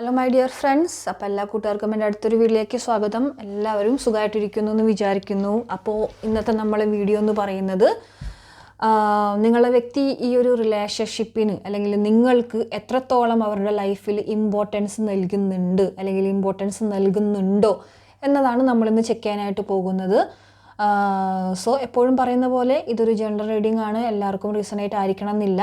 Hello my dear friends അപ്പോൾ എല്ലാ കൂട്ടുകാർക്കും എന്റെ അടുത്തൊരു വീഡിയോയിലേക്ക് സ്വാഗതം. എല്ലാവരും സുഖമായിട്ടിരിക്കുന്നു എന്ന് വിചാരിക്കുന്നു. അപ്പോൾ ഇന്നത്തെ നമ്മളെ വീഡിയോ എന്ന് പറയുന്നത് നിങ്ങളെ വ്യക്തി ഈ ഒരു റിലേഷൻഷിപ്പിന് അല്ലെങ്കിൽ നിങ്ങൾക്ക് എത്രത്തോളം അവരുടെ ലൈഫിൽ ഇമ്പോർട്ടൻസ് നൽകുന്നുണ്ട് അല്ലെങ്കിൽ ഇമ്പോർട്ടൻസ് നൽകുന്നുണ്ടോ എന്നതാണ് നമ്മളിന്ന് ചെക്ക് ചെയ്യാനായിട്ട് പോകുന്നത്. സോ എപ്പോഴും പറയുന്ന പോലെ ഇതൊരു ജനറൽ റീഡിംഗ് ആണ്. എല്ലാവർക്കും റീസണേറ്റ് ആയിരിക്കണം എന്നില്ല.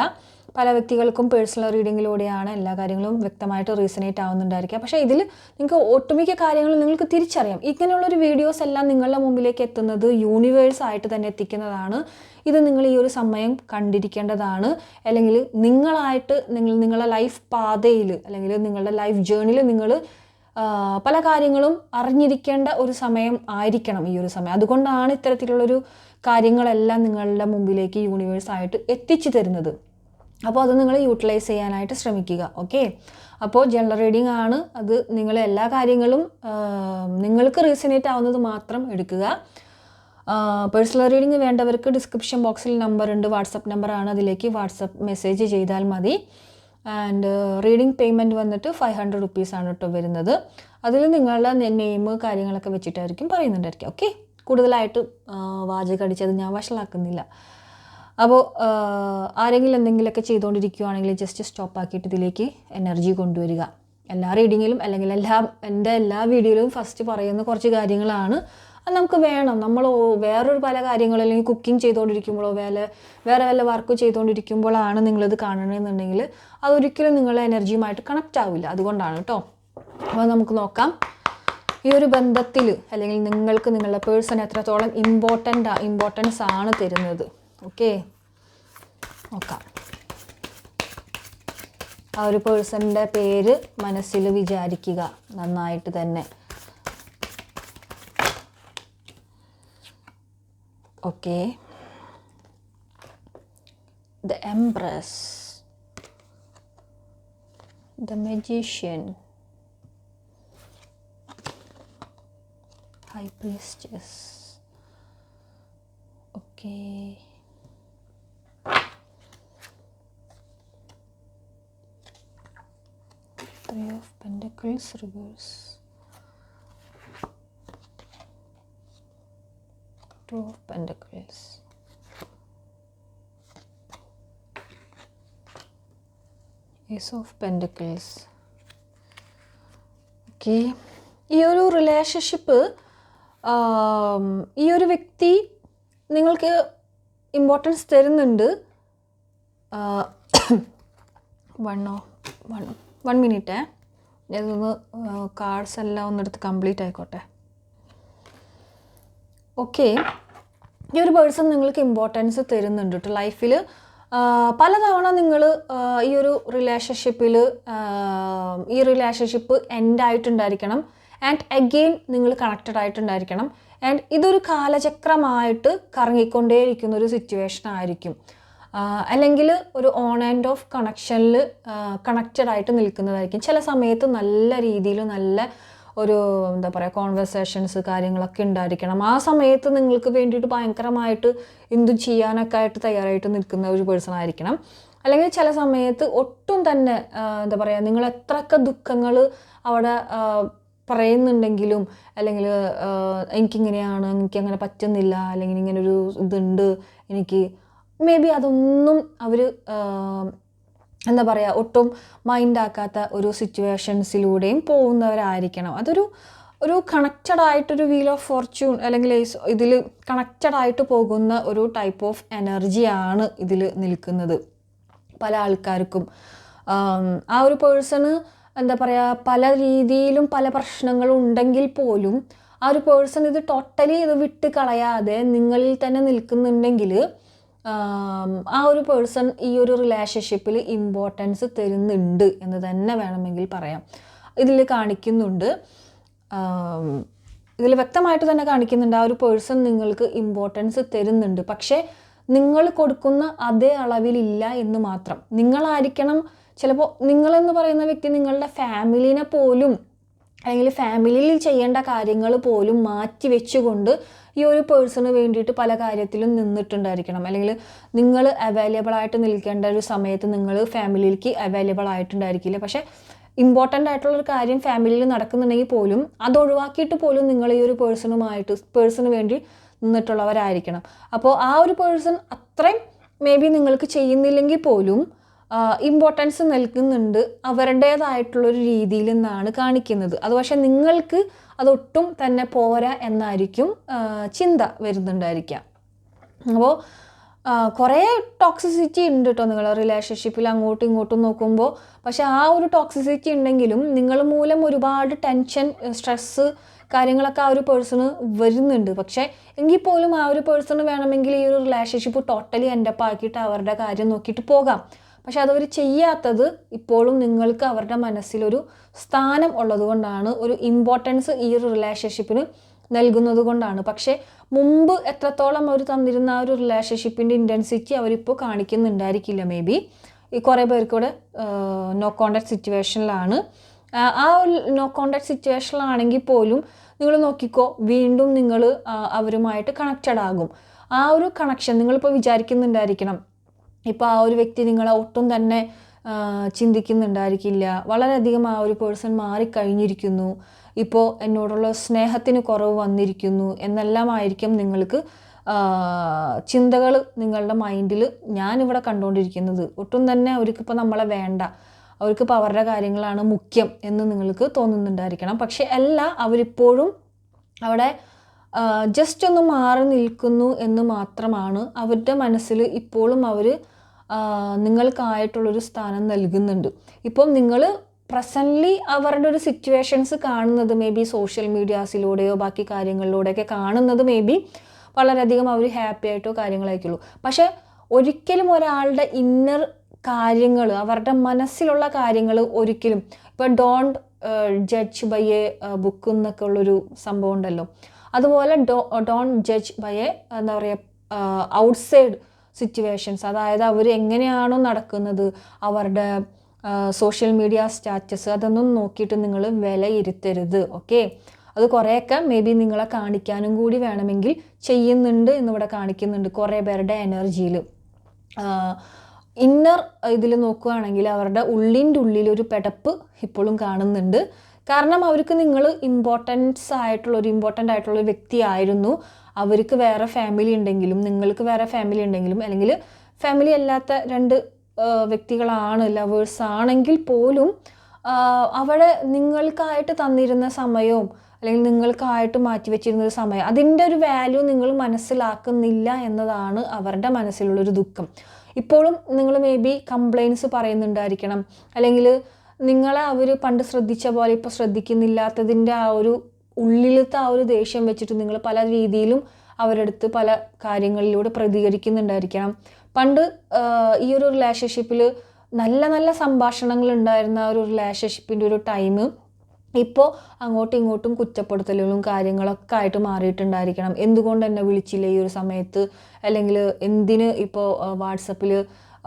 പല വ്യക്തികൾക്കും പേഴ്സണൽ റീഡിങ്ങിലൂടെയാണ് എല്ലാ കാര്യങ്ങളും വ്യക്തമായിട്ട് റീസണേറ്റ് ആവുന്നുണ്ടായിരിക്കുക. പക്ഷേ ഇതിൽ നിങ്ങൾക്ക് ഒട്ടുമിക്ക കാര്യങ്ങളും നിങ്ങൾക്ക് തിരിച്ചറിയാം. ഇങ്ങനെയുള്ളൊരു വീഡിയോസ് എല്ലാം നിങ്ങളുടെ മുമ്പിലേക്ക് എത്തുന്നത് യൂണിവേഴ്സ് ആയിട്ട് തന്നെ എത്തിക്കുന്നതാണ്. ഇത് നിങ്ങൾ ഈ ഒരു സമയം കണ്ടിരിക്കേണ്ടതാണ്. അല്ലെങ്കിൽ നിങ്ങളായിട്ട് നിങ്ങൾ നിങ്ങളുടെ ലൈഫ് പാതയിൽ അല്ലെങ്കിൽ നിങ്ങളുടെ ലൈഫ് ജേണിയിൽ നിങ്ങൾ പല കാര്യങ്ങളും അറിഞ്ഞിരിക്കേണ്ട ഒരു സമയം ആയിരിക്കണം ഈ ഒരു സമയം. അതുകൊണ്ടാണ് ഇത്തരത്തിലുള്ളൊരു കാര്യങ്ങളെല്ലാം നിങ്ങളുടെ മുമ്പിലേക്ക് യൂണിവേഴ്സായിട്ട് എത്തിച്ചു തരുന്നത്. അപ്പോൾ അത് നിങ്ങൾ യൂട്ടിലൈസ് ചെയ്യാനായിട്ട് ശ്രമിക്കുക ഓക്കെ അപ്പോൾ ജനറൽ റീഡിംഗ് ആണ് അത് നിങ്ങൾ എല്ലാ കാര്യങ്ങളും നിങ്ങൾക്ക് റീസണേറ്റ് ആവുന്നത് മാത്രം എടുക്കുക. പേഴ്സണൽ റീഡിംഗ് വേണ്ടവർക്ക് ഡിസ്ക്രിപ്ഷൻ ബോക്സിൽ നമ്പർ ഉണ്ട് വാട്സപ്പ് നമ്പറാണ് അതിലേക്ക് വാട്സപ്പ് മെസ്സേജ് ചെയ്താൽ മതി. ആൻഡ് റീഡിംഗ് പേയ്മെന്റ് വന്നിട്ട് ഫൈവ് ഹൺഡ്രഡ് റുപ്പീസാണ് കേട്ടോ വരുന്നത്. അതിൽ നിങ്ങളുടെ നെയിം കാര്യങ്ങളൊക്കെ വെച്ചിട്ടായിരിക്കും പറയുന്നുണ്ടായിരിക്കും ഓക്കെ കൂടുതലായിട്ട് വാചകടിച്ചത് ഞാൻ വഷളാക്കുന്നില്ല. അപ്പോൾ ആരെങ്കിലും എന്തെങ്കിലുമൊക്കെ ചെയ്തുകൊണ്ടിരിക്കുകയാണെങ്കിൽ ജസ്റ്റ് സ്റ്റോപ്പ് ആക്കിയിട്ട് ഇതിലേക്ക് എനർജി കൊണ്ടുവരിക. എല്ലാ റീഡിങ്ങിലും അല്ലെങ്കിൽ എല്ലാ എന്റെ എല്ലാ വീഡിയോയിലും ഫസ്റ്റ് പറയുന്ന കുറച്ച് കാര്യങ്ങളാണ്. അത് നമുക്ക് വേണം. നമ്മൾ വേറൊരു പല കാര്യങ്ങളും അല്ലെങ്കിൽ കുക്കിംഗ് ചെയ്തുകൊണ്ടിരിക്കുമ്പോഴോ വേല വേറെ വല്ല വർക്ക് ചെയ്തുകൊണ്ടിരിക്കുമ്പോഴാണ് നിങ്ങളിത് കാണണമെന്നുണ്ടെങ്കിൽ അതൊരിക്കലും നിങ്ങളുടെ എനർജിയുമായിട്ട് കണക്റ്റ് ആവില്ല. അതുകൊണ്ടാണ് കേട്ടോ അപ്പോൾ നമുക്ക് നോക്കാം. ഈ ഒരു ബന്ധത്തിൽ അല്ലെങ്കിൽ നിങ്ങൾക്ക് നിങ്ങളുടെ പേഴ്സൺ എത്രത്തോളം ഇമ്പോർട്ടന്റ് ഇമ്പോർട്ടൻസ് ആണ് തരുന്നത്. ഓക്കെ. നോക്കാം. ആ ഒരു പേഴ്സണിന്റെ പേര് മനസ്സിൽ വിചാരിക്കുക. നന്നായിട്ട് തന്നെ. Okay. The empress the magician High Priestess. Okay. Three of Pentacles reverse. Two of Pentacles. Ace of Pentacles. Okay ഈ ഒരു റിലേഷൻഷിപ്പ് ഈ ഒരു വ്യക്തി നിങ്ങൾക്ക് ഇമ്പോർട്ടൻസ് തരുന്നുണ്ട് വണ്ണോ വൺ വൺ മിനിറ്റേ ഞാനൊന്ന് കാർഡ്സ് എല്ലാം ഒന്നെടുത്ത് കംപ്ലീറ്റ് ആയിക്കോട്ടെ. ഓക്കെ ഈ ഒരു പേഴ്സൺ നിങ്ങൾക്ക് ഇമ്പോർട്ടൻസ് തരുന്നുണ്ട് കേട്ടോ ലൈഫിൽ പലതവണ നിങ്ങൾ ഈ ഒരു റിലേഷൻഷിപ്പിൽ ഈ റിലേഷൻഷിപ്പ് എൻഡ് ആയിട്ടുണ്ടായിരിക്കണം. ആൻഡ് അഗെയിൻ നിങ്ങൾ കണക്റ്റഡ് ആയിട്ടുണ്ടായിരിക്കണം. ആൻഡ് ഇതൊരു കാലചക്രമായിട്ട് കറങ്ങിക്കൊണ്ടേയിരിക്കുന്ന ഒരു സിറ്റുവേഷൻ ആയിരിക്കും. അല്ലെങ്കിൽ ഒരു ഓൺ ആൻഡ് ഓഫ് കണക്ഷനിൽ കണക്റ്റഡ് ആയിട്ട് നിൽക്കുന്നതായിരിക്കും. ചില സമയത്ത് നല്ല രീതിയിൽ നല്ല ഒരു എന്താ പറയുക കോൺവെർസേഷൻസ് കാര്യങ്ങളൊക്കെ ഉണ്ടായിരിക്കണം. ആ സമയത്ത് നിങ്ങൾക്ക് വേണ്ടിയിട്ട് ഭയങ്കരമായിട്ട് എന്തും ചെയ്യാനൊക്കെ ആയിട്ട് തയ്യാറായിട്ട് നിൽക്കുന്ന ഒരു പേഴ്സൺ ആയിരിക്കണം. അല്ലെങ്കിൽ ചില സമയത്ത് ഒട്ടും തന്നെ എന്താ പറയുക നിങ്ങൾ എത്രയൊക്കെ ദുഃഖങ്ങൾ അവിടെ പറയുന്നുണ്ടെങ്കിലും അല്ലെങ്കിൽ എനിക്കിങ്ങനെയാണ് എനിക്കങ്ങനെ പറ്റുന്നില്ല അല്ലെങ്കിൽ ഇങ്ങനെ ഒരു ഇതുണ്ട് എനിക്ക് മേ ബി അതൊന്നും അവർ എന്താ പറയുക ഒട്ടും മൈൻഡാക്കാത്ത ഒരു സിറ്റുവേഷൻസിലൂടെയും പോകുന്നവരായിരിക്കണം. അതൊരു ഒരു കണക്റ്റഡ് ആയിട്ടൊരു വീൽ ഓഫ് ഫോർച്യൂൺ അല്ലെങ്കിൽ ഇതിൽ കണക്റ്റഡ് ആയിട്ട് പോകുന്ന ഒരു ടൈപ്പ് ഓഫ് എനർജിയാണ് ഇതിൽ നിൽക്കുന്നത്. പല ആൾക്കാർക്കും. ആം, ഒരു പേഴ്സണ് എന്താ പറയുക പല രീതിയിലും പല പ്രശ്നങ്ങളും ഉണ്ടെങ്കിൽ പോലും ആ ഒരു പേഴ്സൺ ഇത് ടോട്ടലി ഇത് വിട്ട് കളയാതെ നിങ്ങളിൽ തന്നെ നിൽക്കുന്നുണ്ടെങ്കിൽ ആം, ഒരു പേഴ്സൺ ഈ ഒരു റിലേഷൻഷിപ്പിൽ ഇമ്പോർട്ടൻസ് തരുന്നുണ്ട് എന്ന് തന്നെ വേണമെങ്കിൽ പറയാം. ഇതിൽ കാണിക്കുന്നുണ്ട്. ഇതിൽ വ്യക്തമായിട്ട് തന്നെ കാണിക്കുന്നുണ്ട്. ആ ഒരു പേഴ്സൺ നിങ്ങൾക്ക് ഇമ്പോർട്ടൻസ് തരുന്നുണ്ട്. പക്ഷേ നിങ്ങൾ കൊടുക്കുന്ന അതേ അളവിലില്ല എന്ന് മാത്രം. നിങ്ങളായിരിക്കണം ചിലപ്പോൾ നിങ്ങളെന്ന് പറയുന്ന വ്യക്തി നിങ്ങളുടെ ഫാമിലിനെ പോലും അല്ലെങ്കിൽ ഫാമിലിയിൽ ചെയ്യേണ്ട കാര്യങ്ങൾ പോലും മാറ്റി വെച്ചുകൊണ്ട് ഈ ഒരു പേഴ്സണ് വേണ്ടിയിട്ട് പല കാര്യത്തിലും നിന്നിട്ടുണ്ടായിരിക്കണം. അല്ലെങ്കിൽ നിങ്ങൾ അവൈലബിൾ ആയിട്ട് നിൽക്കേണ്ട ഒരു സമയത്ത് നിങ്ങൾ ഫാമിലിയിലേക്ക് അവൈലബിൾ ആയിട്ടുണ്ടായിരിക്കില്ല. പക്ഷേ ഇമ്പോർട്ടന്റ് ആയിട്ടുള്ള ഒരു കാര്യം ഫാമിലിയിൽ നടക്കുന്നുണ്ടെങ്കിൽ പോലും അത് ഒഴിവാക്കിയിട്ട് പോലും നിങ്ങൾ ഈ ഒരു പേഴ്സണുമായിട്ട് പേഴ്സണ് വേണ്ടി നിന്നിട്ടുള്ളവരായിരിക്കണം. അപ്പോൾ ആ ഒരു പേഴ്സൺ അത്രയും മേ ബി നിങ്ങൾക്ക് ചെയ്യുന്നില്ലെങ്കിൽ പോലും ഇമ്പോർട്ടൻസ് നൽകുന്നുണ്ട് അവരുടേതായിട്ടുള്ളൊരു രീതിയിൽ നിന്നാണ് കാണിക്കുന്നത്. അത് പക്ഷേ നിങ്ങൾക്ക് അതൊട്ടും തന്നെ പോരാ എന്നായിരിക്കും ചിന്ത വരുന്നുണ്ടായിരിക്കാം. അപ്പോൾ കുറേ ടോക്സിസിറ്റി ഉണ്ട് കേട്ടോ നിങ്ങളുടെ റിലേഷൻഷിപ്പിൽ അങ്ങോട്ടും ഇങ്ങോട്ടും നോക്കുമ്പോൾ. പക്ഷെ ആ ഒരു ടോക്സിസിറ്റി ഉണ്ടെങ്കിലും നിങ്ങൾ മൂലം ഒരുപാട് ടെൻഷൻ സ്ട്രെസ്സ് കാര്യങ്ങളൊക്കെ ആ ഒരു പേഴ്സണ് വരുന്നുണ്ട്. പക്ഷേ എങ്കിൽ പോലും ആ ഒരു പേഴ്സണ് വേണമെങ്കിൽ ഈ ഒരു റിലേഷൻഷിപ്പ് ടോട്ടലി എൻഡപ്പ് ആക്കിയിട്ട് അവരുടെ കാര്യം നോക്കിയിട്ട് പോകാം. പക്ഷെ അതവർ ചെയ്യാത്തത് ഇപ്പോഴും നിങ്ങൾക്ക് അവരുടെ മനസ്സിലൊരു സ്ഥാനം ഉള്ളതുകൊണ്ടാണ് ഒരു ഇമ്പോർട്ടൻസ് ഈ ഒരു റിലേഷൻഷിപ്പിന് നൽകുന്നത് കൊണ്ടാണ്. പക്ഷേ മുമ്പ് എത്രത്തോളം അവർ തന്നിരുന്ന ആ ഒരു റിലേഷൻഷിപ്പിന്റെ ഇന്റൻസിറ്റി അവരിപ്പോൾ കാണിക്കുന്നുണ്ടായിരിക്കില്ല മേ ബി ഈ കുറേ പേർക്ക് ഇവിടെ നോ കോണ്ടാക്ട് സിറ്റുവേഷനിലാണ് ആ ഒരു നോ കോണ്ടാക്ട് സിറ്റുവേഷനിലാണെങ്കിൽ പോലും നിങ്ങൾ നോക്കിക്കോ വീണ്ടും നിങ്ങൾ അവരുമായിട്ട് കണക്റ്റഡ് ആകും. ആ ഒരു കണക്ഷൻ നിങ്ങളിപ്പോൾ വിചാരിക്കുന്നുണ്ടായിരിക്കണം ഇപ്പോൾ ആ ഒരു വ്യക്തി നിങ്ങളെ ഒട്ടും തന്നെ ചിന്തിക്കുന്നുണ്ടായിരിക്കില്ല. വളരെയധികം ആ ഒരു പേഴ്സൺ മാറിക്കഴിഞ്ഞിരിക്കുന്നു. ഇപ്പോൾ എന്നോടുള്ള സ്നേഹത്തിന് കുറവ് വന്നിരിക്കുന്നു. എന്നെല്ലാം ആയിരിക്കും നിങ്ങൾക്ക് ചിന്തകൾ നിങ്ങളുടെ മൈൻഡിൽ ഞാനിവിടെ കണ്ടുകൊണ്ടിരിക്കുന്നത് ഒട്ടും തന്നെ അവർക്കിപ്പോൾ നമ്മളെ വേണ്ട. അവർക്കിപ്പോൾ അവരുടെ കാര്യങ്ങളാണ് മുഖ്യം എന്ന് നിങ്ങൾക്ക് തോന്നുന്നുണ്ടായിരിക്കണം. പക്ഷെ അല്ല അവരിപ്പോഴും അവിടെ ജസ്റ്റ് ഒന്ന് മാറി നിൽക്കുന്നു എന്ന് മാത്രമാണ് അവരുടെ മനസ്സിൽ ഇപ്പോഴും അവർ നിങ്ങൾക്കായിട്ടുള്ളൊരു സ്ഥാനം നൽകുന്നുണ്ട്. ഇപ്പം നിങ്ങൾ പ്രസന്റ്ലി അവരുടെ ഒരു സിറ്റുവേഷൻസ് കാണുന്നത് മേ ബി സോഷ്യൽ മീഡിയാസിലൂടെയോ ബാക്കി കാര്യങ്ങളിലൂടെയൊക്കെ കാണുന്നത് മേ ബി വളരെയധികം അവർ ഹാപ്പി ആയിട്ടോ കാര്യങ്ങളായിരിക്കുള്ളൂ പക്ഷേ ഒരിക്കലും ഒരാളുടെ ഇന്നർ കാര്യങ്ങൾ അവരുടെ മനസ്സിലുള്ള കാര്യങ്ങൾ ഒരിക്കലും ഇപ്പം don't judge by a book എന്നൊക്കെ ഉള്ളൊരു സംഭവം ഉണ്ടല്ലോ. അതുപോലെ do don't judge by a എന്താ പറയുക ഔട്ട്സൈഡ് സിറ്റുവേഷൻസ് അതായത് അവർ എങ്ങനെയാണോ നടക്കുന്നത് അവരുടെ സോഷ്യൽ മീഡിയ സ്റ്റാറ്റസ് അതൊന്നും നോക്കിയിട്ട് നിങ്ങൾ വിലയിരുത്തരുത് ഓക്കെ അത് കുറേയൊക്കെ മേ ബി നിങ്ങളെ കാണിക്കാനും കൂടി വേണമെങ്കിൽ ചെയ്യുന്നുണ്ട് എന്നിവിടെ കാണിക്കുന്നുണ്ട് കുറേ പേരുടെ എനർജിയിൽ ഇന്നർ ഇതിൽ നോക്കുകയാണെങ്കിൽ അവരുടെ ഉള്ളിന്റെ ഉള്ളിലൊരു പെടപ്പ് ഇപ്പോഴും കാണുന്നുണ്ട്. കാരണം അവർക്ക് നിങ്ങൾ ഇമ്പോർട്ടൻസ് ആയിട്ടുള്ള ഒരു ഇമ്പോർട്ടന്റ് ആയിട്ടുള്ള ഒരു വ്യക്തിയായിരുന്നു അവർക്ക് വേറെ ഫാമിലി ഉണ്ടെങ്കിലും നിങ്ങൾക്ക് വേറെ ഫാമിലി ഉണ്ടെങ്കിലും അല്ലെങ്കിൽ ഫാമിലി അല്ലാത്ത രണ്ട് വ്യക്തികളാണ് ലവേഴ്സ് ആണെങ്കിൽ പോലും അവിടെ നിങ്ങൾക്കായിട്ട് തന്നിരുന്ന സമയവും അല്ലെങ്കിൽ നിങ്ങൾക്കായിട്ട് മാറ്റി വെച്ചിരുന്ന ഒരു സമയം അതിന്റെ ഒരു വാല്യൂ നിങ്ങൾ മനസ്സിലാക്കുന്നില്ല എന്നതാണ് അവരുടെ മനസ്സിലുള്ളൊരു ദുഃഖം. ഇപ്പോഴും നിങ്ങൾ മേ ബി കംപ്ലയിൻസ് പറയുന്നുണ്ടായിരിക്കണം. അല്ലെങ്കിൽ നിങ്ങളെ അവർ പണ്ട് ശ്രദ്ധിച്ച പോലെ ഇപ്പോൾ ശ്രദ്ധിക്കുന്നില്ലാത്തതിന്റെ ആ ഒരു ഉള്ളിലത്തെ ആ ഒരു ദേഷ്യം വെച്ചിട്ട് നിങ്ങൾ പല രീതിയിലും അവരടുത്ത് പല കാര്യങ്ങളിലൂടെ പ്രതികരിക്കുന്നുണ്ടായിരിക്കണം. പണ്ട് ഈ ഒരു റിലേഷൻഷിപ്പിൽ നല്ല നല്ല സംഭാഷണങ്ങൾ ഉണ്ടായിരുന്ന ഒരു റിലേഷൻഷിപ്പിന്റെ ഒരു ടൈം ഇപ്പോൾ അങ്ങോട്ടും ഇങ്ങോട്ടും കുറ്റപ്പെടുത്തലുകളും കാര്യങ്ങളൊക്കെ ആയിട്ട് മാറിയിട്ടുണ്ടായിരിക്കണം. എന്തുകൊണ്ട് എന്നെ വിളിച്ചില്ല ഈ ഒരു സമയത്ത്? അല്ലെങ്കിൽ എന്തിന് ഇപ്പോൾ വാട്സപ്പിൽ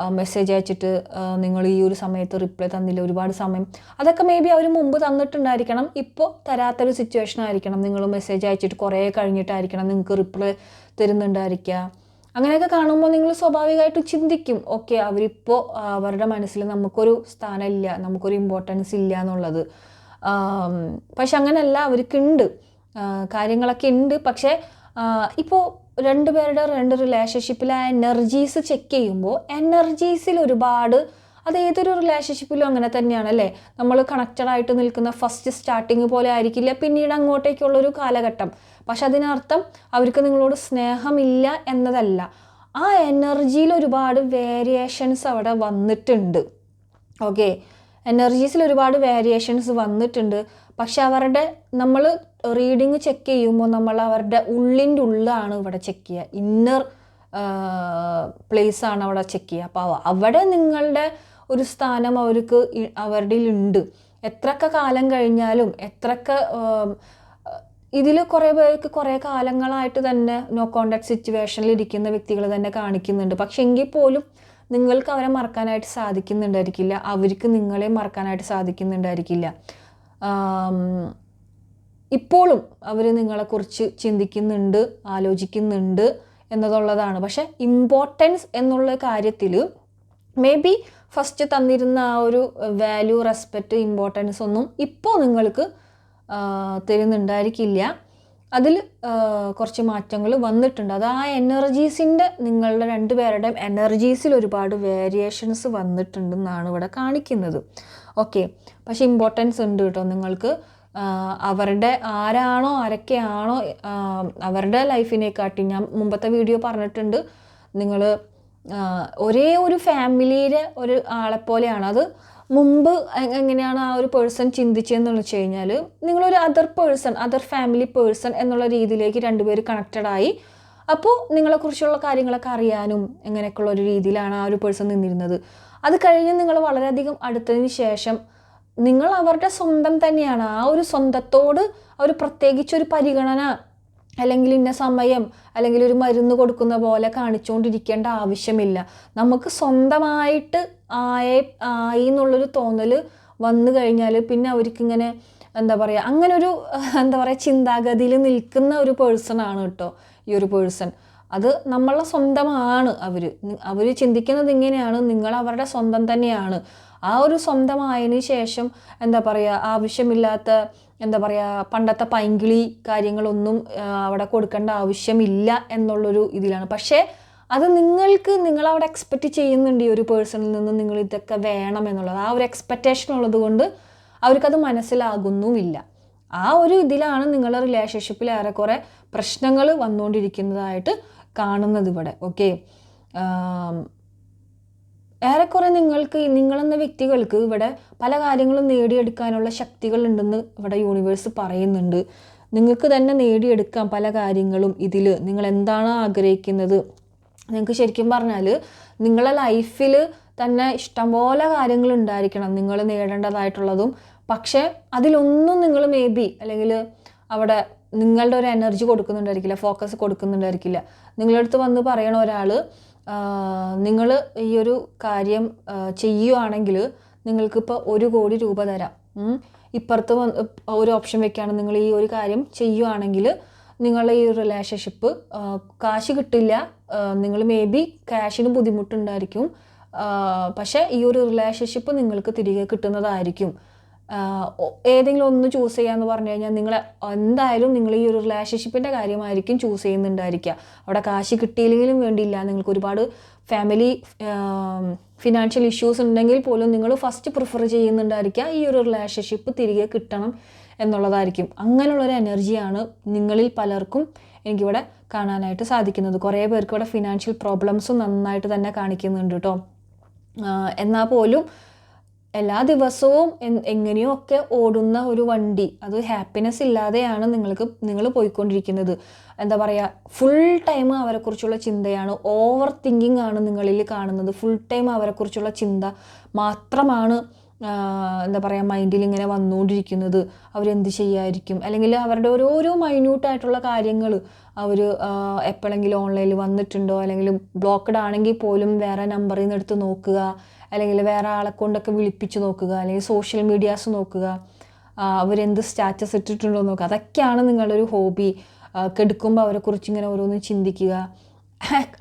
മെസ്സേജ് അയച്ചിട്ട് നിങ്ങൾ ഈ ഒരു സമയത്ത് റിപ്ലൈ തന്നില്ല ഒരുപാട് സമയം. അതൊക്കെ മേ ബി അവർ മുമ്പ് തന്നിട്ടുണ്ടായിരിക്കണം. ഇപ്പോൾ തരാത്തൊരു സിറ്റുവേഷൻ ആയിരിക്കണം. നിങ്ങൾ മെസ്സേജ് അയച്ചിട്ട് കുറേ കഴിഞ്ഞിട്ടായിരിക്കണം നിങ്ങൾക്ക് റിപ്ലൈ തരുന്നുണ്ടായിരിക്കുക അങ്ങനെയൊക്കെ കാണുമ്പോൾ നിങ്ങൾ സ്വാഭാവികമായിട്ട് ചിന്തിക്കും. ഓക്കെ അവരിപ്പോൾ അവരുടെ മനസ്സിൽ നമുക്കൊരു സ്ഥാനമില്ല നമുക്കൊരു ഇമ്പോർട്ടൻസ് ഇല്ല എന്നുള്ളത്. പക്ഷെ അങ്ങനെയല്ല അവർക്കുണ്ട് കാര്യങ്ങളൊക്കെ ഉണ്ട് പക്ഷേ ഇപ്പോൾ രണ്ടുപേരുടെ രണ്ട് റിലേഷൻഷിപ്പിലെ എനർജീസ് ചെക്ക് ചെയ്യുമ്പോൾ എനർജീസിൽ ഒരുപാട് അത് ഏതൊരു റിലേഷൻഷിപ്പിലും അങ്ങനെ തന്നെയാണ് അല്ലേ? നമ്മൾ കണക്റ്റഡ് ആയിട്ട് നിൽക്കുന്ന ഫസ്റ്റ് സ്റ്റാർട്ടിങ് പോലെ ആയിരിക്കില്ല പിന്നീട് അങ്ങോട്ടേക്കുള്ളൊരു കാലഘട്ടം. പക്ഷെ അതിനർത്ഥം അവർക്ക് നിങ്ങളോട് സ്നേഹമില്ല എന്നതല്ല. ആ എനർജിയിൽ ഒരുപാട് വേരിയേഷൻസ് അവിടെ വന്നിട്ടുണ്ട്. ഓക്കെ എനർജീസിൽ ഒരുപാട് വേരിയേഷൻസ് വന്നിട്ടുണ്ട്. പക്ഷെ അവരുടെ നമ്മൾ റീഡിങ് ചെക്ക് ചെയ്യുമ്പോൾ നമ്മൾ അവരുടെ ഉള്ളിന്റെ ഉള്ളാണ് ഇവിടെ ചെക്ക് ചെയ്യുക. ഇന്നർ പ്ലേസ് ആണ് അവിടെ ചെക്ക് ചെയ്യുക. അപ്പോൾ അവിടെ നിങ്ങളുടെ ഒരു സ്ഥാനം അവർക്ക് അവരുടെ ഉണ്ട്. എത്രക്ക കാലം കഴിഞ്ഞാലും എത്രക്ക ഇതിൽ കുറേ പേർക്ക് കുറേ കാലങ്ങളായിട്ട് തന്നെ നോ കോണ്ടാക്ട് സിറ്റുവേഷനിൽ ഇരിക്കുന്ന വ്യക്തികൾ തന്നെ കാണിക്കുന്നുണ്ട്. പക്ഷെ എങ്കിൽ പോലും നിങ്ങൾക്ക് അവരെ മറക്കാനായിട്ട് സാധിക്കുന്നുണ്ടായിരിക്കില്ല. അവർക്ക് നിങ്ങളെ മറക്കാനായിട്ട് സാധിക്കുന്നുണ്ടായിരിക്കില്ല. ഇപ്പോഴും അവർ നിങ്ങളെക്കുറിച്ച് ചിന്തിക്കുന്നുണ്ട് ആലോചിക്കുന്നുണ്ട് എന്നതുള്ളതാണ്. പക്ഷേ ഇമ്പോർട്ടൻസ് എന്നുള്ള കാര്യത്തിൽ മേ ബി ഫസ്റ്റ് തന്നിരുന്ന ആ ഒരു വാല്യൂ റെസ്പെക്റ്റ് ഇമ്പോർട്ടൻസ് ഒന്നും ഇപ്പോൾ നിങ്ങൾക്ക് തരുന്നുണ്ടായിരിക്കില്ല. അതിൽ കുറച്ച് മാറ്റങ്ങൾ വന്നിട്ടുണ്ട്. അത് ആ എനർജീസിന്റെ നിങ്ങളുടെ രണ്ടുപേരുടെയും എനർജീസിൽ ഒരുപാട് വേരിയേഷൻസ് വന്നിട്ടുണ്ടെന്നാണ് ഇവിടെ കാണിക്കുന്നത്. ഓക്കെ പക്ഷേ ഇമ്പോർട്ടൻസ് ഉണ്ട് കേട്ടോ നിങ്ങൾക്ക്. അവരുടെ ആരാണോ ആരൊക്കെയാണോ അവരുടെ ലൈഫിനെക്കാട്ടി ഞാൻ മുമ്പത്തെ വീഡിയോ പറഞ്ഞിട്ടുണ്ട്. നിങ്ങൾ ഒരേ ഒരു ഫാമിലിയിലെ ഒരു ആളെപ്പോലെയാണ്. അത് മുമ്പ് എങ്ങനെയാണ് ആ ഒരു പേഴ്സൺ ചിന്തിച്ചതെന്ന് വെച്ച് കഴിഞ്ഞാൽ നിങ്ങളൊരു other person other family person എന്നുള്ള രീതിയിലേക്ക് രണ്ടുപേര് കണക്റ്റഡായി അപ്പോൾ നിങ്ങളെക്കുറിച്ചുള്ള കാര്യങ്ങളൊക്കെ അറിയാനും എങ്ങനെയൊക്കെയുള്ള ഒരു രീതിയിലാണ് ആ ഒരു പേഴ്സൺ നിന്നിരുന്നത്. അത് കഴിഞ്ഞ് നിങ്ങൾ വളരെയധികം അടുത്തതിന് ശേഷം നിങ്ങൾ അവരുടെ സ്വന്തം തന്നെയാണ്. ആ ഒരു സ്വന്തത്തോട് അവർ പ്രത്യേകിച്ചൊരു പരിഗണന അല്ലെങ്കിൽ ഇന്ന സമയം അല്ലെങ്കിൽ ഒരു മരുന്ന് കൊടുക്കുന്ന പോലെ കാണിച്ചുകൊണ്ടിരിക്കേണ്ട ആവശ്യമില്ല. നമുക്ക് സ്വന്തമായിട്ട് ആയെ ആയി എന്നുള്ളൊരു തോന്നൽ വന്നു കഴിഞ്ഞാൽ പിന്നെ അവർക്കിങ്ങനെ എന്താ പറയുക അങ്ങനൊരു എന്താ പറയുക ചിന്താഗതിയിൽ നിൽക്കുന്ന ഒരു പേഴ്സൺ ആണ് കേട്ടോ ഈ ഒരു പേഴ്സൺ അത് നമ്മളെ സ്വന്തമാണ് അവർ അവർ ചിന്തിക്കുന്നത് ഇങ്ങനെയാണ് നിങ്ങൾ അവരുടെ സ്വന്തം തന്നെയാണ്. ആ ഒരു സ്വന്തമായതിനു ശേഷം എന്താ പറയുക ആവശ്യമില്ലാത്ത എന്താ പറയുക പണ്ടത്തെ പൈങ്കിളി കാര്യങ്ങളൊന്നും അവിടെ കൊടുക്കേണ്ട ആവശ്യമില്ല എന്നുള്ളൊരു ഇതിലാണ്. പക്ഷേ അത് നിങ്ങൾക്ക് നിങ്ങളവിടെ എക്സ്പെക്റ്റ് ചെയ്യുന്നുണ്ട് ഈ ഒരു പേഴ്സണിൽ നിന്ന് നിങ്ങൾ ഇതൊക്കെ വേണം എന്നുള്ളത്. ആ ഒരു എക്സ്പെക്റ്റേഷൻ ഉള്ളത് കൊണ്ട് അവർക്കത് മനസ്സിലാകുന്നുമില്ല. ആ ഒരു ഇതിലാണ് നിങ്ങളുടെ റിലേഷൻഷിപ്പിൽ ഏറെക്കുറെ പ്രശ്നങ്ങൾ വന്നുകൊണ്ടിരിക്കുന്നതായിട്ട് കാണുന്നത് ഇവിടെ ഓക്കെ ഏറെക്കുറെ നിങ്ങൾക്ക് നിങ്ങളെന്ന വ്യക്തികൾക്ക് ഇവിടെ പല കാര്യങ്ങളും നേടിയെടുക്കാനുള്ള ശക്തികൾ ഉണ്ടെന്ന് ഇവിടെ യൂണിവേഴ്സ് പറയുന്നുണ്ട്. നിങ്ങൾക്ക് തന്നെ നേടിയെടുക്കാം പല കാര്യങ്ങളും ഇതിൽ നിങ്ങൾ എന്താണ് ആഗ്രഹിക്കുന്നത്? നിങ്ങൾക്ക് ശരിക്കും പറഞ്ഞാൽ നിങ്ങളെ ലൈഫിൽ തന്നെ ഇഷ്ടംപോലെ കാര്യങ്ങൾ ഉണ്ടായിരിക്കണം നിങ്ങൾ നേടേണ്ടതായിട്ടുള്ളതും. പക്ഷേ അതിലൊന്നും നിങ്ങൾ മേ ബി അല്ലെങ്കിൽ അവിടെ നിങ്ങളുടെ ഒരു എനർജി കൊടുക്കുന്നുണ്ടായിരിക്കില്ല ഫോക്കസ് കൊടുക്കുന്നുണ്ടായിരിക്കില്ല. നിങ്ങളടുത്ത് വന്ന് പറയണ ഒരാൾ നിങ്ങൾ ഈ ഒരു കാര്യം ചെയ്യുവാണെങ്കിൽ നിങ്ങൾക്കിപ്പോൾ ഒരു കോടി രൂപ തരാം. ഇപ്പുറത്ത് വന്ന് ഒരു ഓപ്ഷൻ വെക്കുകയാണ് നിങ്ങൾ ഈ ഒരു കാര്യം ചെയ്യുവാണെങ്കിൽ നിങ്ങളുടെ ഈ റിലേഷൻഷിപ്പ് കാശ് കിട്ടില്ല നിങ്ങൾ മേ ബി ക്യാഷിന് ബുദ്ധിമുട്ടുണ്ടായിരിക്കും. പക്ഷേ ഈ ഒരു റിലേഷൻഷിപ്പ് നിങ്ങൾക്ക് തിരികെ കിട്ടുന്നതായിരിക്കും. ഏതെങ്കിലും ഒന്ന് ചൂസ് ചെയ്യാന്ന് പറഞ്ഞു കഴിഞ്ഞാൽ നിങ്ങൾ എന്തായാലും നിങ്ങൾ ഈ ഒരു റിലേഷൻഷിപ്പിന്റെ കാര്യമായിരിക്കും ചൂസ് ചെയ്യുന്നുണ്ടായിരിക്കുക. അവിടെ കാശ് കിട്ടിയില്ലെങ്കിലും വേണ്ടിയില്ല. നിങ്ങൾക്ക് ഒരുപാട് ഫാമിലി ഫിനാൻഷ്യൽ ഇഷ്യൂസ് ഉണ്ടെങ്കിൽ പോലും നിങ്ങൾ ഫസ്റ്റ് പ്രിഫർ ചെയ്യുന്നുണ്ടായിരിക്കുക. ഈ ഒരു റിലേഷൻഷിപ്പ് തിരികെ കിട്ടണം എന്നുള്ളതായിരിക്കും. അങ്ങനെയുള്ളൊരു എനർജിയാണ് നിങ്ങളിൽ പലർക്കും എനിക്കിവിടെ കാണാനായിട്ട് സാധിക്കുന്നത്. കുറേ പേർക്ക് ഇവിടെ ഫിനാൻഷ്യൽ പ്രോബ്ലംസും നന്നായിട്ട് തന്നെ കാണിക്കുന്നുണ്ട് കേട്ടോ എന്നാൽ പോലും എല്ലാ ദിവസവും എ എങ്ങനെയൊക്കെ ഓടുന്ന ഒരു വണ്ടി അത് ഹാപ്പിനെസ് ഇല്ലാതെയാണ് നിങ്ങൾക്ക് നിങ്ങൾ പോയിക്കൊണ്ടിരിക്കുന്നത്. എന്താ പറയുക ഫുൾ ടൈം അവരെക്കുറിച്ചുള്ള ചിന്തയാണ് ഓവർ തിങ്കിങ് ആണ് നിങ്ങളിൽ കാണുന്നത്. ഫുൾ ടൈം അവരെക്കുറിച്ചുള്ള ചിന്ത മാത്രമാണ് എന്താ പറയുക മൈൻഡിൽ ഇങ്ങനെ വന്നുകൊണ്ടിരിക്കുന്നത്. അവരെന്ത് ചെയ്യായിരിക്കും? അല്ലെങ്കിൽ അവരുടെ ഓരോരോ മൈന്യൂട്ടായിട്ടുള്ള കാര്യങ്ങൾ അവർ എപ്പോഴെങ്കിലും ഓൺലൈനിൽ വന്നിട്ടുണ്ടോ? അല്ലെങ്കിൽ ബ്ലോക്ക്ഡ് ആണെങ്കിൽ പോലും വേറെ നമ്പറിൽ നിന്ന് എടുത്ത് നോക്കുക. അല്ലെങ്കിൽ വേറെ ആളെ കൊണ്ടൊക്കെ വിളിപ്പിച്ച് നോക്കുക അല്ലെങ്കിൽ സോഷ്യൽ മീഡിയാസ് നോക്കുക അവരെന്ത് സ്റ്റാറ്റസ് ഇട്ടിട്ടുണ്ടോ നോക്കുക. അതൊക്കെയാണ് നിങ്ങളുടെ ഒരു ഹോബി കെടുക്കുമ്പോൾ അവരെക്കുറിച്ച് ഇങ്ങനെ ഓരോന്ന് ചിന്തിക്കുക.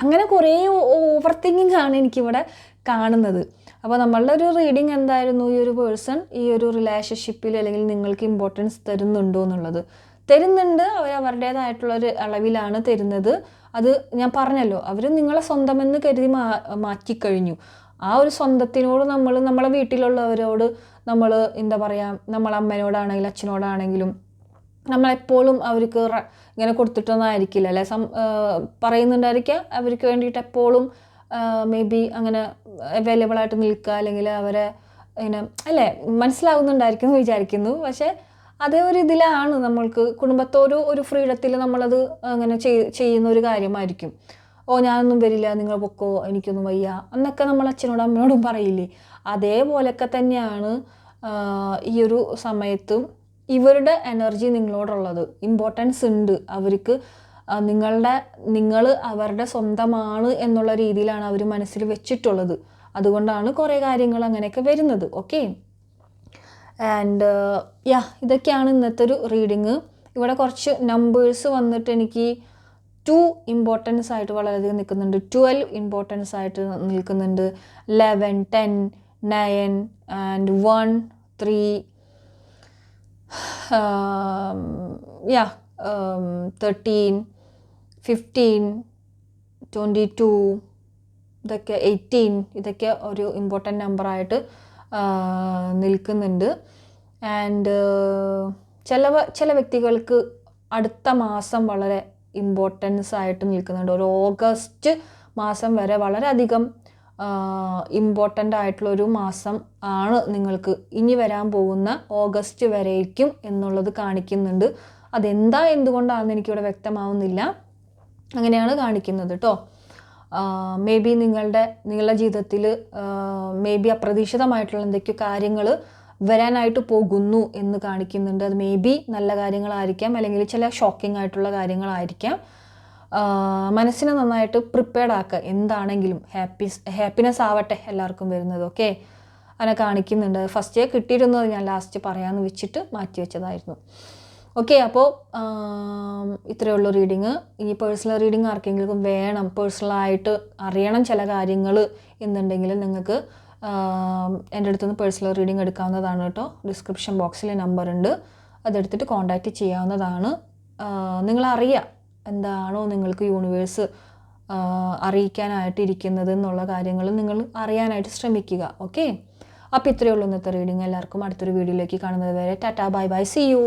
അങ്ങനെ കുറേ ഓവർ തിങ്കിങ് ആണ് എനിക്കിവിടെ കാണുന്നത്. അപ്പോൾ നമ്മളുടെ ഒരു റീഡിങ് എന്തായിരുന്നു? ഈ ഒരു പേഴ്സൺ ഈ ഒരു റിലേഷൻഷിപ്പിൽ അല്ലെങ്കിൽ നിങ്ങൾക്ക് ഇമ്പോർട്ടൻസ് തരുന്നുണ്ടോ എന്നുള്ളത്. തരുന്നുണ്ട്. അവർ അവരുടേതായിട്ടുള്ളൊരു അളവിലാണ് തരുന്നത്. അത് ഞാൻ പറഞ്ഞല്ലോ. അവർ നിങ്ങളെ സ്വന്തമെന്ന് കരുതി മാ മാറ്റിക്കഴിഞ്ഞു. ആ ഒരു സ്വന്തത്തിനോട് നമ്മൾ നമ്മളെ വീട്ടിലുള്ളവരോട് നമ്മൾ എന്താ പറയുക നമ്മളെ അമ്മയോടാണെങ്കിലും അച്ഛനോടാണെങ്കിലും നമ്മളെപ്പോഴും അവർക്ക് ഇങ്ങനെ കൊടുത്തിട്ടൊന്നായിരിക്കില്ല അല്ലെ? സം പറയുന്നുണ്ടായിരിക്കാം അവർക്ക് വേണ്ടിയിട്ട് എപ്പോഴും മേ ബി അങ്ങനെ അവൈലബിൾ ആയിട്ട് നിൽക്കുക അല്ലെങ്കിൽ അവരെ ഇങ്ങനെ അല്ലേ? മനസ്സിലാവുന്നുണ്ടായിരിക്കും എന്ന് വിചാരിക്കുന്നു. പക്ഷേ അതേ ഒരു ഇതിലാണ് നമ്മൾക്ക് കുടുംബത്തോട് ഒരു ഫ്രീഡത്തിൽ നമ്മളത് അങ്ങനെ ചെയ്യുന്ന ഒരു കാര്യമായിരിക്കും. ഓ ഞാനൊന്നും വരില്ല നിങ്ങൾ പൊക്കോ എനിക്കൊന്നും വയ്യ എന്നൊക്കെ നമ്മൾ അച്ഛനോടും അമ്മയോടും പറയില്ലേ. അതേപോലെയൊക്കെ തന്നെയാണ് ഈ ഒരു സമയത്തും ഇവരുടെ എനർജി നിങ്ങളോടുള്ളത്. ഇമ്പോർട്ടൻസ് ഉണ്ട്. അവർക്ക് നിങ്ങളുടെ നിങ്ങൾ അവരുടെ സ്വന്തമാണ് എന്നുള്ള രീതിയിലാണ് അവർ മനസ്സിൽ വെച്ചിട്ടുള്ളത്. അതുകൊണ്ടാണ് കുറേ കാര്യങ്ങൾ അങ്ങനെയൊക്കെ വരുന്നത്. ഓക്കെ ആൻഡ് യാ ഇതൊക്കെയാണ് ഇന്നത്തെ ഒരു റീഡിങ് ഇവിടെ കുറച്ച് നമ്പേഴ്സ് വന്നിട്ട് എനിക്ക് ടു ഇമ്പോർട്ടൻസ് ആയിട്ട് വളരെയധികം നിൽക്കുന്നുണ്ട്. ട്വൽവ് ഇമ്പോർട്ടൻസ് ആയിട്ട് നിൽക്കുന്നുണ്ട്. Eleven ten nine and one three yeah thirteen fifteen twenty two ഇതൊക്കെ എയ്റ്റീൻ ഇതൊക്കെ ഒരു ഇമ്പോർട്ടന്റ് നമ്പറായിട്ട് നിൽക്കുന്നുണ്ട്. ആൻഡ് ചില ചില വ്യക്തികൾക്ക് അടുത്ത മാസം വളരെ ഇമ്പോർട്ടൻസ് ആയിട്ട് നിൽക്കുന്നുണ്ട്. ഒരു ഓഗസ്റ്റ് മാസം വരെ വളരെയധികം ഇമ്പോർട്ടന്റ് ആയിട്ടുള്ളൊരു മാസം ആണ് നിങ്ങൾക്ക് ഇനി വരാൻ പോകുന്ന ഓഗസ്റ്റ് വരേക്കും എന്നുള്ളത് കാണിക്കുന്നുണ്ട്. അതെന്താ എന്തുകൊണ്ടാണെന്ന് എനിക്കിവിടെ വ്യക്തമാവുന്നില്ല. അങ്ങനെയാണ് കാണിക്കുന്നത് കേട്ടോ മേ ബി നിങ്ങളുടെ നിങ്ങളുടെ ജീവിതത്തിൽ മേ ബി അപ്രതീക്ഷിതമായിട്ടുള്ള എന്തൊക്കെയോ കാര്യങ്ങൾ വരാനായിട്ട് പോകുന്നു എന്ന് കാണിക്കുന്നുണ്ട്. അത് മേ ബി നല്ല കാര്യങ്ങളായിരിക്കാം അല്ലെങ്കിൽ ചില ഷോക്കിംഗ് ആയിട്ടുള്ള കാര്യങ്ങളായിരിക്കാം. മനസ്സിനെ നന്നായിട്ട് പ്രിപ്പയർഡ് ആക്കുക. എന്താണെങ്കിലും ഹാപ്പി ഹാപ്പിനെസ് ആവട്ടെ എല്ലാവർക്കും വരുന്നത് ഓക്കെ അങ്ങനെ കാണിക്കുന്നുണ്ട്. ഫസ്റ്റ് ഇയർ കിട്ടിയിരുന്നത് ഞാൻ ലാസ്റ്റ് പറയാമെന്ന് വെച്ചിട്ട് മാറ്റി വെച്ചതായിരുന്നു. ഓക്കെ അപ്പോൾ ഇത്രയേ ഉള്ളൂ റീഡിങ് ഇനി പേഴ്സണൽ റീഡിങ് ആർക്കെങ്കിലും വേണം പേഴ്സണലായിട്ട് അറിയണം ചില കാര്യങ്ങൾ എന്നുണ്ടെങ്കിൽ നിങ്ങൾക്ക് എന്റെ അടുത്തുനിന്ന് പേഴ്സണൽ റീഡിംഗ് എടുക്കാവുന്നതാണ് കേട്ടോ. ഡിസ്ക്രിപ്ഷൻ ബോക്സിൽ നമ്പർ ഉണ്ട് അതെടുത്തിട്ട് കോൺടാക്റ്റ് ചെയ്യാവുന്നതാണ്. നിങ്ങളറിയാം എന്താണോ നിങ്ങൾക്ക് യൂണിവേഴ്സ് അറിയിക്കാനായിട്ട് ഇരിക്കുന്നത് എന്നുള്ള കാര്യങ്ങൾ നിങ്ങൾ അറിയാനായിട്ട് ശ്രമിക്കുക. ഓക്കെ അപ്പോൾ ഇത്രയേ ഉള്ളൂ ഇന്നത്തെ റീഡിംഗ് എല്ലാവർക്കും അടുത്തൊരു വീഡിയോയിലേക്ക് കാണുന്നത് വരെ. Tata bye bye see U